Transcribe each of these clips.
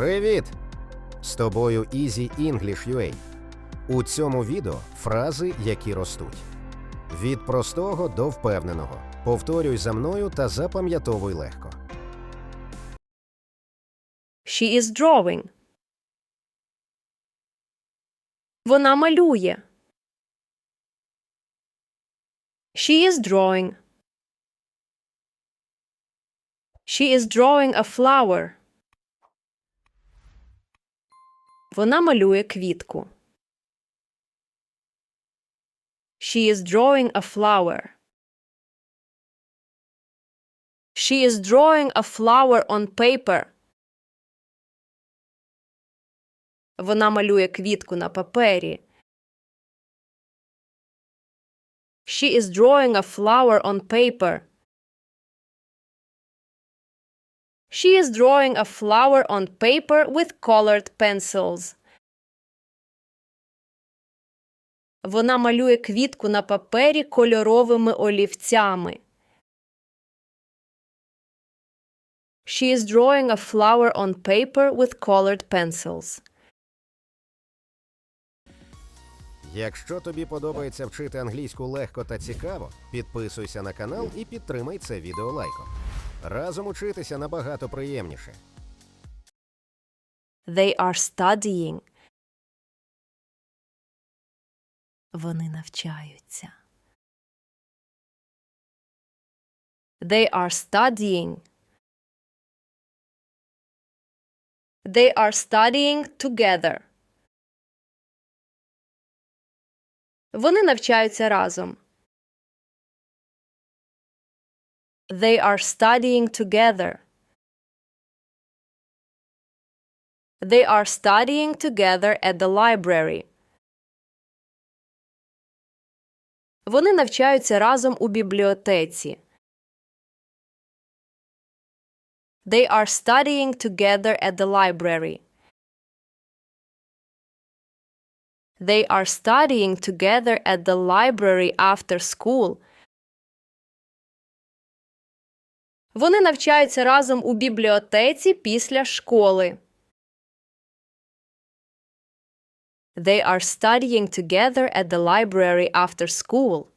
Привіт! З тобою Easy English UA. У цьому відео фрази, які ростуть. Від простого до впевненого. Повторюй за мною та запам'ятовуй легко. She is drawing. Вона малює. She is drawing. She is drawing a flower. Вона малює квітку. She is drawing a flower. She is drawing a flower on paper. Вона малює квітку на папері. She is drawing a flower on paper. She is drawing a flower on paper with colored pencils. Вона малює квітку на папері кольоровими олівцями. She is drawing a flower on paper with colored pencils. Якщо тобі подобається вчити англійську легко та цікаво, підписуйся на канал і підтримай це відео лайком. Разом учитися набагато приємніше. They are studying. Вони навчаються. They are studying. They are studying together. Вони навчаються разом. They are studying together. They are studying together at the library. Вони навчаються разом у бібліотеці. They are studying together at the library. They are studying together at the library after school. Вони навчаються разом у бібліотеці після школи. They are studying together at the library after school.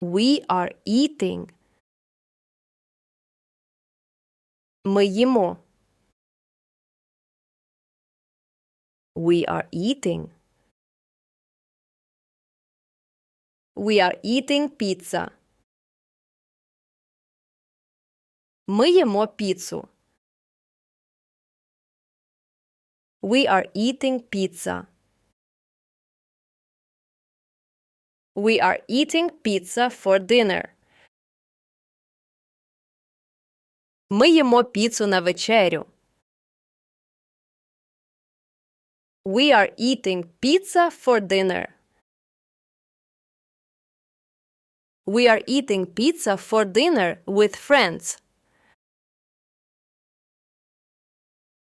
We are eating. Ми їмо. We are eating. We are eating pizza. Ми їмо піцу. We are eating pizza. We are eating pizza for dinner. Ми їмо піцу на вечерю. We are eating pizza for dinner. We are eating pizza for dinner with friends.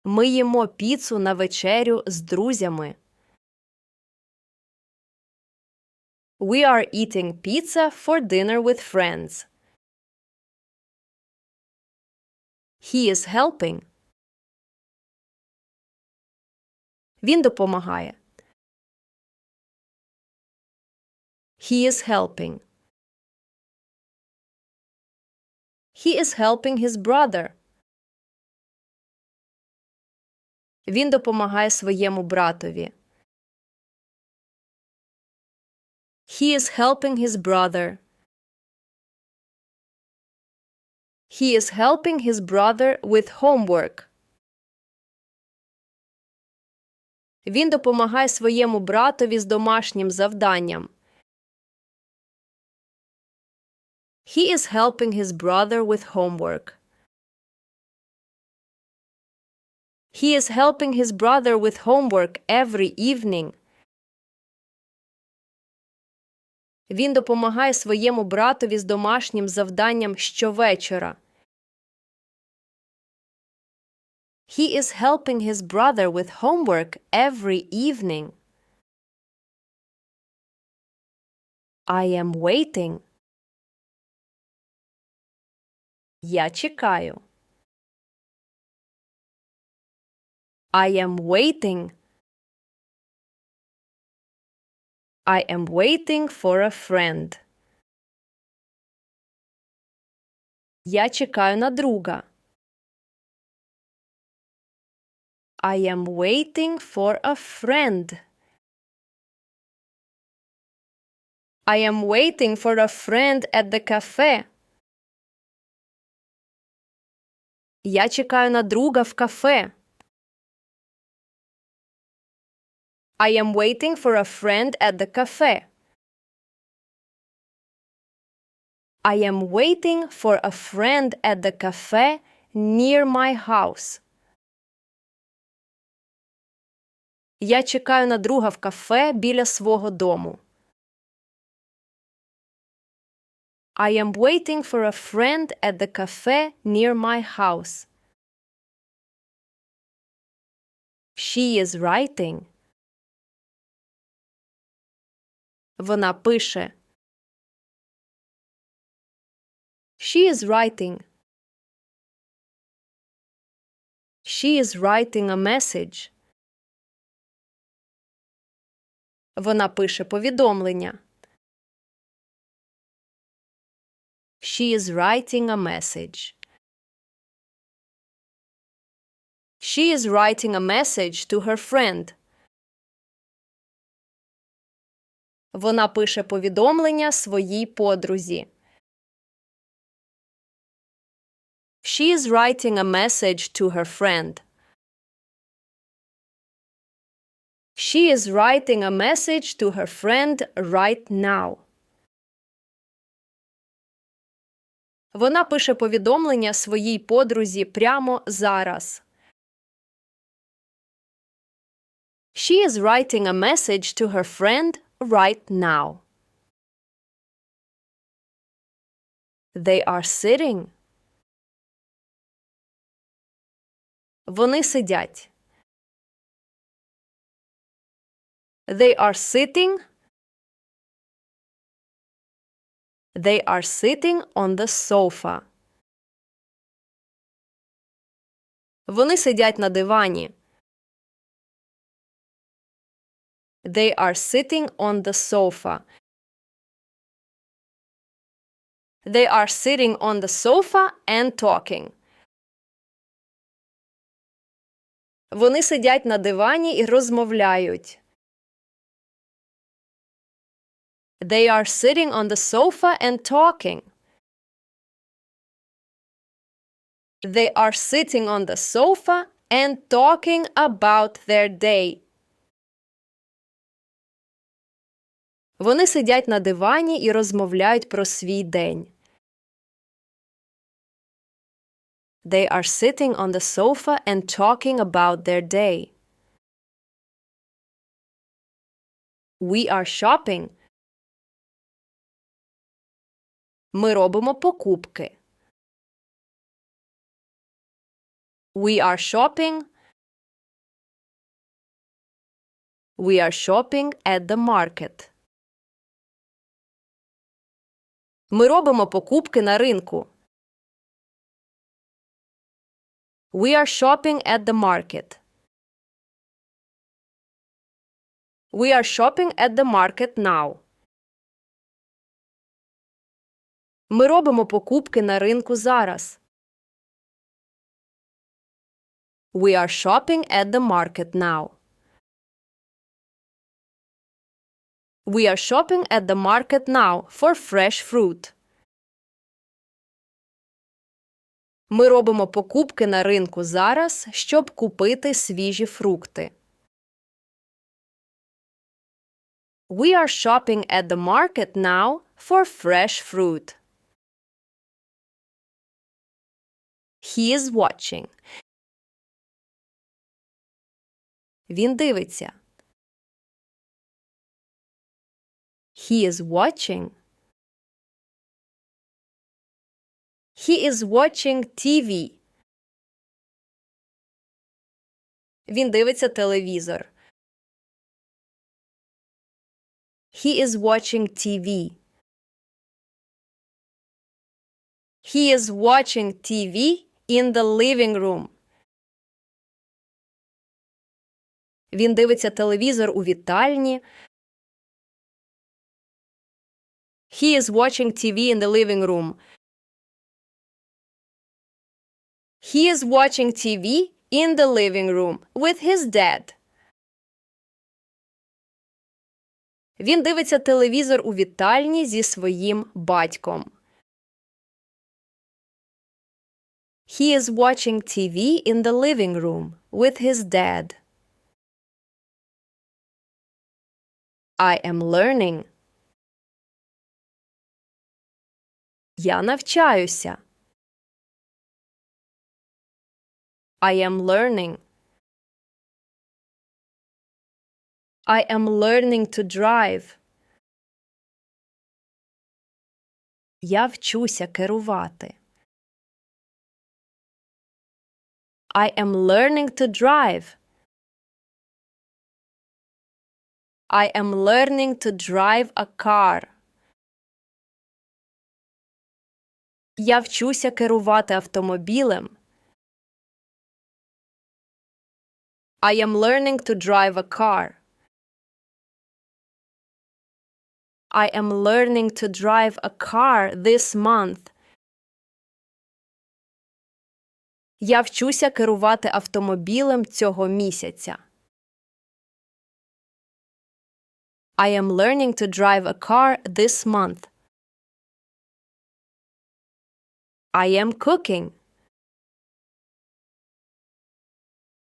Ми їмо піцу на вечерю з друзями. We are eating pizza for dinner with friends. He is helping. Він допомагає. He is helping. He is helping his brother. Він допомагає своєму братові. He is helping his brother. He is helping his brother with homework. Він допомагає своєму братові з домашнім завданням. He is helping his brother with homework. He is helping his brother with homework every evening. Він допомагає своєму братові з домашнім завданням щовечора. He is helping his brother with homework every evening. I am waiting. Я чекаю. I am waiting. I am waiting for a friend. Я чекаю на друга. I am waiting for a friend. I am waiting for a friend at the cafe. Я чекаю на друга в кафе. I am waiting for a friend at the cafe. I am waiting for a friend at the cafe near my house. Я чекаю на друга в кафе біля свого дому. I am waiting for a friend at the cafe near my house. She is writing. Вона пише. She is writing. She is writing a message. Вона пише повідомлення. She is writing a message. She is writing a message to her friend. Вона пише повідомлення своїй подрузі. She is writing a message to her friend. She is writing a message to her friend right now. Вона пише повідомлення своїй подрузі прямо зараз. She is writing a message to her friend right now. They are sitting. Вони сидять. They are sitting. They are sitting on the sofa. Вони сидять на дивані. They are sitting on the sofa. They are sitting on the sofa and talking. Вони сидять на дивані і розмовляють. They are sitting on the sofa and talking. They are sitting on the sofa and talking about their day. Вони сидять на дивані і розмовляють про свій день. They are sitting on the sofa and talking about their day. We are shopping. Ми робимо покупки. We are shopping. We are shopping at the market. Ми робимо покупки на ринку. We are shopping at the market. We are shopping at the market now. Ми робимо покупки на ринку зараз. We are shopping at the market now. We are shopping at the market now for fresh fruit. Ми робимо покупки на ринку зараз, щоб купити свіжі фрукти. We are shopping at the market now for fresh fruit. He is watching. Він дивиться. He is watching. He is watching TV. Він дивиться телевізор. He is watching TV. He is watching TV in the living room. Він дивиться телевізор у вітальні. He is watching TV in the living room. He is watching TV in the living room with his dad. Він дивиться телевізор у вітальні зі своїм батьком. He is watching TV in the living room with his dad. I am learning. Я навчаюся. I am learning. I am learning to drive. Я вчуся керувати. I am learning to drive. I am learning to drive a car. Я вчуся керувати автомобілем. I am learning to drive a car. I am learning to drive a car this month. Я вчуся керувати автомобілем цього місяця. I am learning to drive a car this month. I am cooking.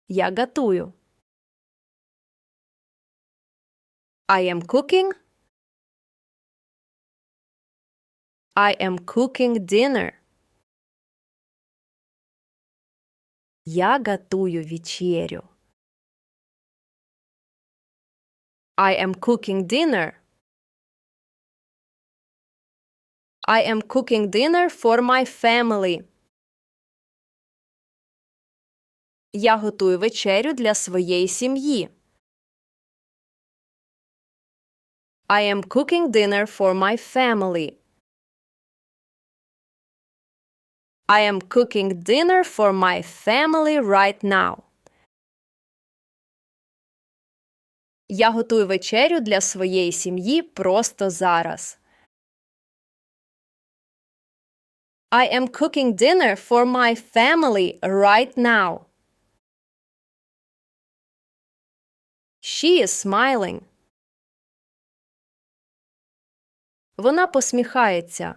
Я готую. I am cooking. I am cooking dinner. Я готую вечерю. I am cooking dinner. I am cooking dinner for my family. Я готую вечерю для своєї сім'ї. I am cooking dinner for my family. I am cooking dinner for my family right now. Я готую вечерю для своєї сім'ї просто зараз. I am cooking dinner for my family right now. She is smiling. Вона посміхається.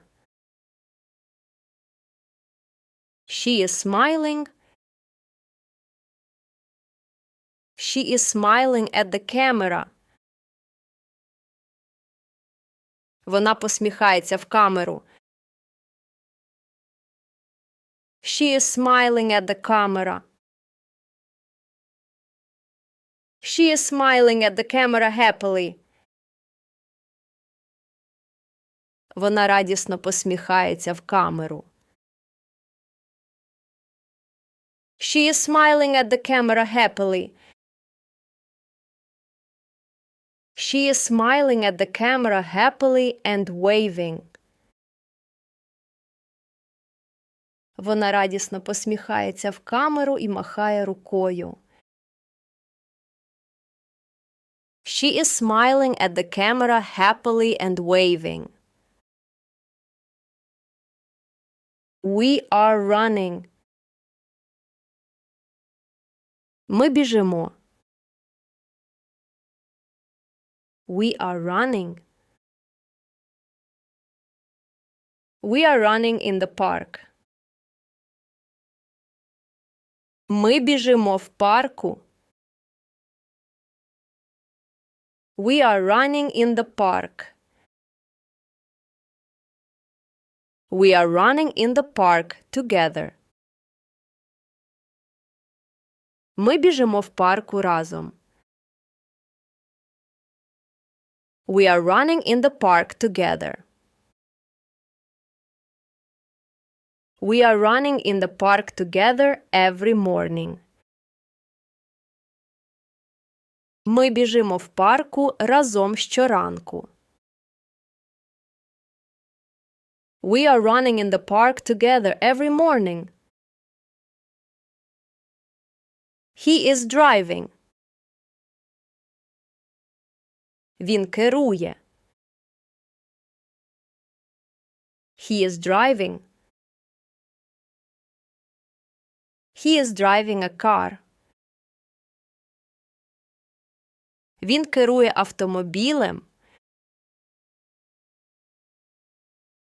She is smiling. She is smiling at the camera. Вона посміхається в камеру. She is smiling at the camera. She is smiling at the camera happily. Вона радісно посміхається в камеру. She is smiling at the camera happily. She is smiling at the camera happily and waving. Вона радісно посміхається в камеру і махає рукою. She is smiling at the camera happily and waving. We are running. Ми біжимо. We are running. We are running in the park. Ми біжимо в парку. We are running in the park. We are running in the park together. Ми біжимо в парку разом. We are running in the park together. We are running in the park together every morning. Ми біжимо в парку разом щоранку. We are running in the park together every morning. He is driving. Він керує. He is driving. He is driving a car. Він керує автомобілем.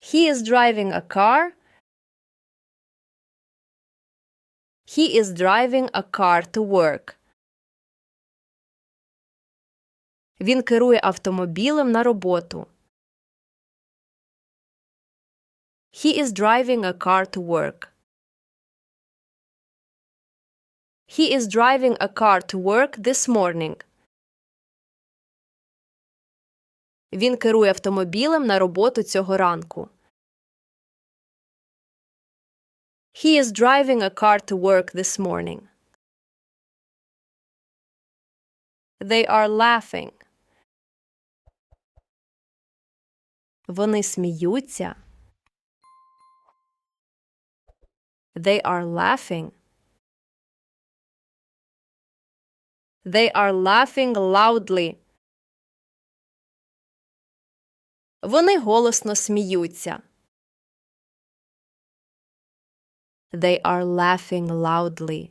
He is driving a car. He is driving a car to work. Він керує автомобілем на роботу. He is driving a car to work. He is driving a car to work this morning. Він керує автомобілем на роботу цього ранку. He is driving a car to work this morning. They are laughing. Вони сміються. They are laughing. They are laughing loudly. Вони голосно сміються. They are laughing loudly.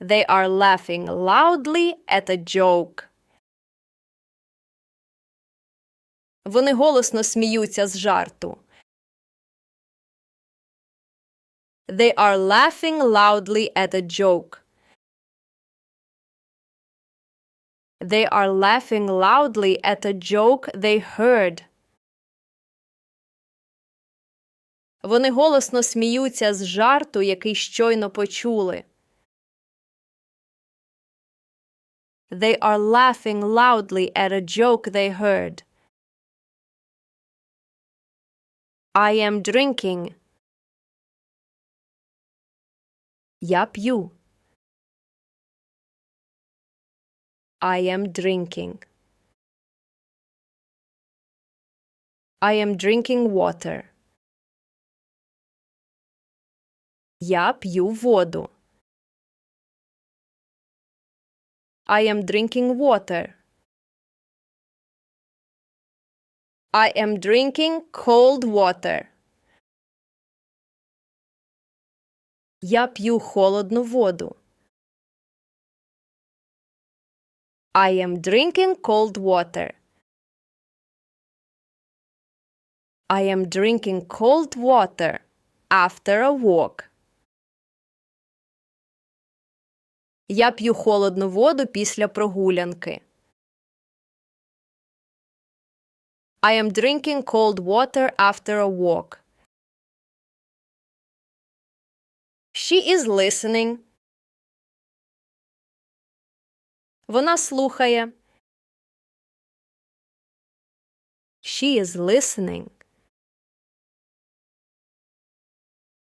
They are laughing loudly at a joke. Вони голосно сміються з жарту. They are laughing loudly at a joke. They are laughing loudly at a joke they heard. Вони голосно сміються з жарту, який щойно почули. They are laughing loudly at a joke they heard. I am drinking. Я п'ю. I am drinking. I am drinking water. Я п'ю воду. I am drinking water. I am drinking cold water. Я п'ю холодну воду. I am drinking cold water. I am drinking cold water after a walk. Я п'ю холодну воду після прогулянки. I am drinking cold water after a walk. She is listening. Вона слухає. She is listening.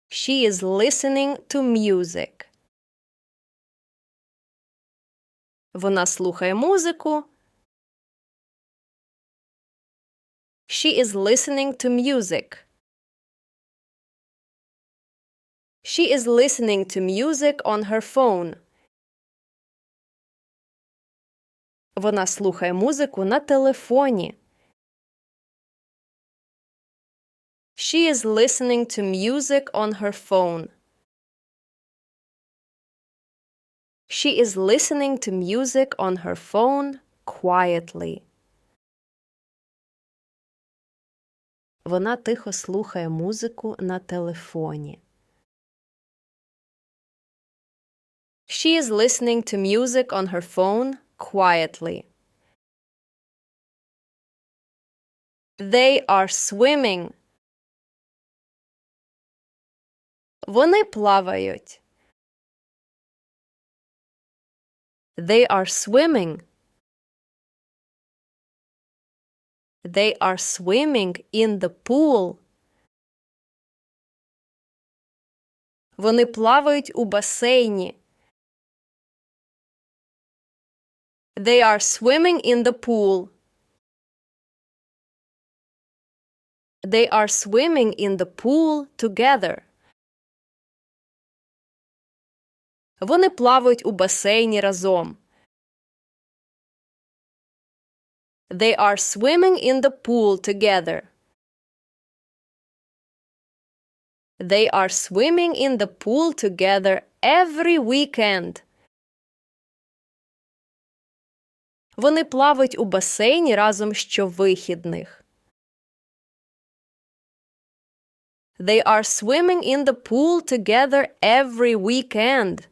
She is listening to music. Вона слухає музику. She is listening to music. She is listening to music on her phone. Вона слухає музику на телефоні. She is listening to music on her phone. She is listening to music on her phone quietly. Вона тихо слухає музику на телефоні. She is listening to music on her phone quietly. They are swimming. Вони плавають. They are swimming. They are swimming in the pool. Вони плавають у басейні. They are swimming in the pool. They are swimming in the pool together. Вони плавають у басейні разом. They are swimming in the pool together. They are swimming in the pool together every weekend. Вони плавають у басейні разом щовихідних. They are swimming in the pool together every weekend.